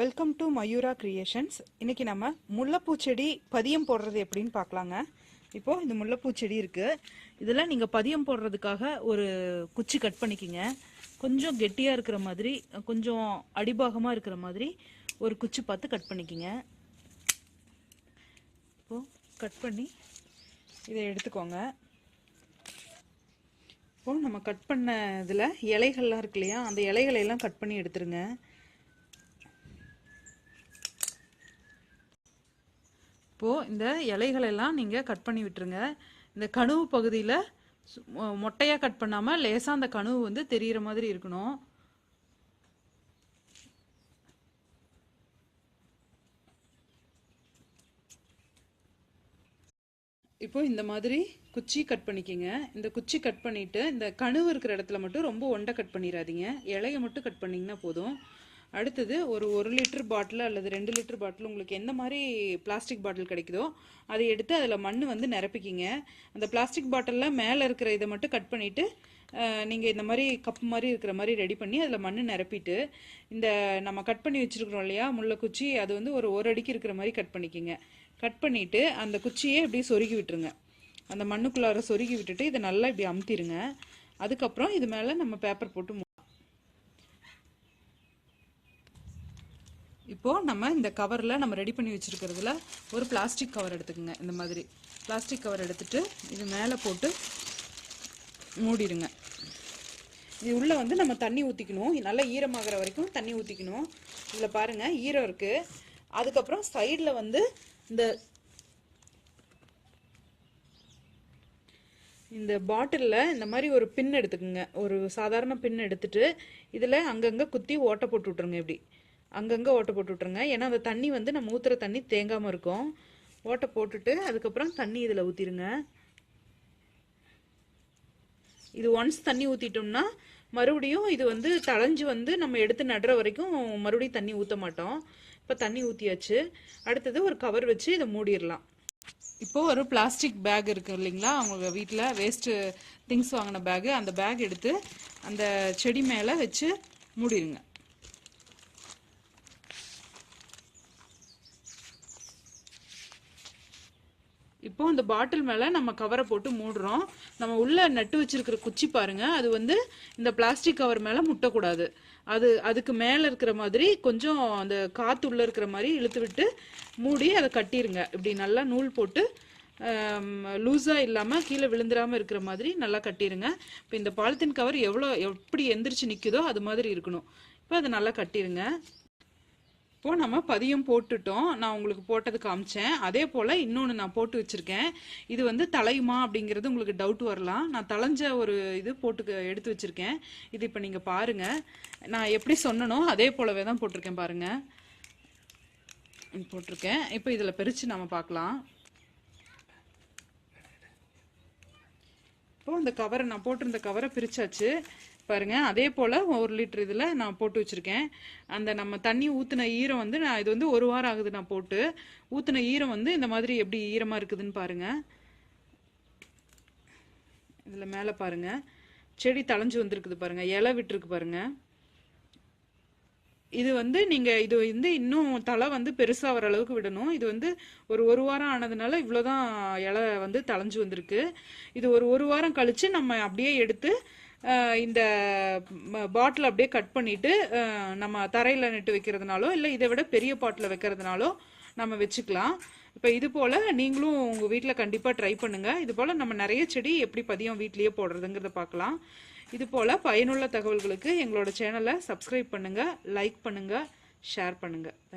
Welcome to Mayura creations இன்னைக்கு நம்ம முல்லைப்பூ செடி பதியம் போடுறது எப்படின்னு பார்க்கலாங்க. இப்போ இந்த முல்லைப்பூ செடி இருக்கு. இதில் நீங்கள் பதியம் போடுறதுக்காக ஒரு குச்சி கட் பண்ணிக்கிங்க. கொஞ்சம் கெட்டியாக இருக்கிற மாதிரி கொஞ்சம் அடிபாகமாக இருக்கிற மாதிரி ஒரு குச்சி பார்த்து கட் பண்ணிக்கிங்க. இப்போ கட் பண்ணி இதை எடுத்துக்கோங்க. இப்போ நம்ம கட் பண்ண இதில் இலைகள்லாம் இருக்கு இல்லையா? அந்த இலைகளையெல்லாம் கட் பண்ணி எடுத்துருங்க. இப்போது இந்த இலைகளெல்லாம் நீங்கள் கட் பண்ணி விட்டுருங்க. இந்த கணுவு பகுதியில் மொட்டையாக கட் பண்ணாமல் லேசாக அந்த கணுவு வந்து தெரிகிற மாதிரி இருக்கணும். இப்போ இந்த மாதிரி குச்சி கட் பண்ணிக்கோங்க. இந்த குச்சி கட் பண்ணிவிட்டு இந்த கணுவு இருக்கிற இடத்துல மட்டும் ரொம்ப ஒண்டை கட் பண்ணிடாதீங்க இலையை மட்டும் கட் பண்ணிங்கன்னா போதும். அடுத்தது ஒரு ஒரு லிட்டர் பாட்டில் அல்லது ரெண்டு லிட்டர் பாட்டில் உங்களுக்கு எந்த மாதிரி பிளாஸ்டிக் பாட்டில் கிடைக்குதோ அதை எடுத்து அதில் மண் வந்து நிரப்பிக்கிங்க. அந்த பிளாஸ்டிக் பாட்டிலில் மேலே இருக்கிற இதை மட்டும் கட் பண்ணிவிட்டு நீங்கள் இந்த மாதிரி கப் மாதிரி இருக்கிற மாதிரி ரெடி பண்ணி அதில் மண் நிரப்பிட்டு இந்த நம்ம கட் பண்ணி வச்சுருக்குறோம் இல்லையா முல்லைக்குச்சி அது வந்து ஒரு ஒரு அடிக்கு இருக்கிற மாதிரி கட் பண்ணிக்கிங்க. கட் பண்ணிவிட்டு அந்த குச்சியே அப்படியே சொருகி விட்டுருங்க. அந்த மண்ணுக்குள்ளார சொருகி விட்டுட்டு இதை நல்லா இப்படி அமுத்திடுங்க அதுக்கப்புறம் இது மேலே நம்ம பேப்பர் போட்டு இப்போது நம்ம இந்த கவரில் நம்ம ரெடி பண்ணி வச்சுருக்கிறதுல ஒரு பிளாஸ்டிக் கவர் எடுத்துக்கோங்க இந்த மாதிரி. பிளாஸ்டிக் கவர் எடுத்துட்டு இது மேலே போட்டு மூடிடுங்க. இது உள்ளே வந்து நம்ம தண்ணி ஊற்றிக்கணும் நல்லா ஈரமாகிற வரைக்கும் தண்ணி ஊற்றிக்கணும் இதில் பாருங்கள் ஈரம் இருக்குது அதுக்கப்புறம் சைடில் வந்து இந்த இந்த பாட்டிலில் இந்த மாதிரி ஒரு பின் எடுத்துக்கோங்க. ஒரு சாதாரண பின் எடுத்துட்டு இதில் அங்கங்கே குத்தி ஓட்டை போட்டு விட்ருங்க இப்படி. அங்கங்கே ஓட்டை போட்டு விட்ருங்க ஏன்னா அந்த தண்ணி வந்து நம்ம ஊற்றுற தண்ணி தேங்காமல் இருக்கும். ஓட்டை போட்டுட்டு அதுக்கப்புறம் தண்ணி இதில் ஊற்றிடுங்க இது ஒன்ஸ் தண்ணி ஊற்றிட்டோம்னா மறுபடியும் இது வந்து தளைஞ்சு வந்து நம்ம எடுத்து நடுற வரைக்கும் மறுபடியும் தண்ணி ஊற்ற மாட்டோம். இப்போ தண்ணி ஊற்றியாச்சு அடுத்தது ஒரு கவர் வச்சு இதை மூடிடலாம். இப்போது ஒரு பிளாஸ்டிக் பேக் இருக்குது இல்லைங்களா? அவங்க வீட்டில் வேஸ்ட்டு திங்ஸ் வாங்கின பேகு அந்த பேக் எடுத்து அந்த செடி மேலே வச்சு மூடிடுங்க. இப்போ அந்த பாட்டில் மேலே நம்ம கவரை போட்டு மூடுறோம். நம்ம உள்ளே நட்டு வச்சிருக்கிற குச்சி பாருங்கள் அது வந்து இந்த பிளாஸ்டிக் கவர் மேலே முட்டக்கூடாது. அது அதுக்கு மேலே இருக்கிற மாதிரி கொஞ்சம் அந்த காற்று உள்ளே இருக்கிற மாதிரி இழுத்து விட்டு மூடி அதை கட்டிடுங்க இப்படி நல்லா நூல் போட்டு லூஸாக இல்லாமல் கீழே விழுந்துடாமல் இருக்கிற மாதிரி நல்லா கட்டிடுங்க இப்போ இந்த பாலித்தீன் கவர் எவ்வளோ எப்படி எந்திரிச்சு நிற்குதோ அது மாதிரி இருக்கணும். இப்போ அதை நல்லா கட்டிடுங்க இப்போது நம்ம பதியம் போட்டுட்டோம். நான் உங்களுக்கு போட்டது காமிச்சேன். அதே போல் இன்னொன்று நான் போட்டு வச்சுருக்கேன். இது வந்து தலையுமா அப்படிங்கிறது உங்களுக்கு டவுட் வரலாம். நான் தலைஞ்ச ஒரு இது போட்டு எடுத்து வச்சுருக்கேன். இது இப்போ நீங்கள் பாருங்கள் நான் எப்படி சொன்னனோ அதே போலவே தான் போட்டிருக்கேன் பாருங்கள் போட்டிருக்கேன். இப்போ இதில் பிரித்து நம்ம பார்க்கலாம். இப்போ இந்த கவரை நான் போட்டிருந்த கவரை பிரிச்சாச்சு. பாருங்கள் அதே போல் ஒரு லிட்டர் இதில் நான் போட்டு வச்சுருக்கேன். அந்த நம்ம தண்ணி ஊற்றின ஈரம் வந்து நான் இது வந்து ஒரு வாரம் ஆகுது நான் போட்டு. ஊற்றின ஈரம் வந்து இந்த மாதிரி எப்படி ஈரமாக இருக்குதுன்னு பாருங்கள் இதில் மேலே பாருங்கள் செடி தளைஞ்சு வந்திருக்குது பாருங்கள் இலை விட்டுருக்கு பாருங்கள் இது வந்து நீங்கள் இது வந்து இன்னும் தலை வந்து பெருசாக வர அளவுக்கு விடணும். இது வந்து ஒரு ஒரு வாரம் ஆனதுனால இவ்வளோதான் இலை வந்து தளைஞ்சு வந்திருக்கு. இது ஒரு ஒரு வாரம் கழித்து நம்ம அப்படியே எடுத்து இந்த பாட்டில் அப்படியே கட் பண்ணிவிட்டு நம்ம தரையில் நட்டு வைக்கிறதுனாலோ இல்லை இதை விட பெரிய பாட்டில் வைக்கிறதுனாலோ நம்ம வச்சுக்கலாம். இப்போ இது போல் நீங்களும் உங்கள் வீட்டில் கண்டிப்பாக ட்ரை பண்ணுங்கள் இது போல் நம்ம நிறைய செடி எப்படி பதியம் வீட்லேயே போடுறதுங்கிறத பார்க்கலாம். இது போல் பயனுள்ள தகவல்களுக்கு எங்களோட சேனலை சப்ஸ்கிரைப் பண்ணுங்கள் லைக் பண்ணுங்கள் ஷேர் பண்ணுங்கள் தேங்க்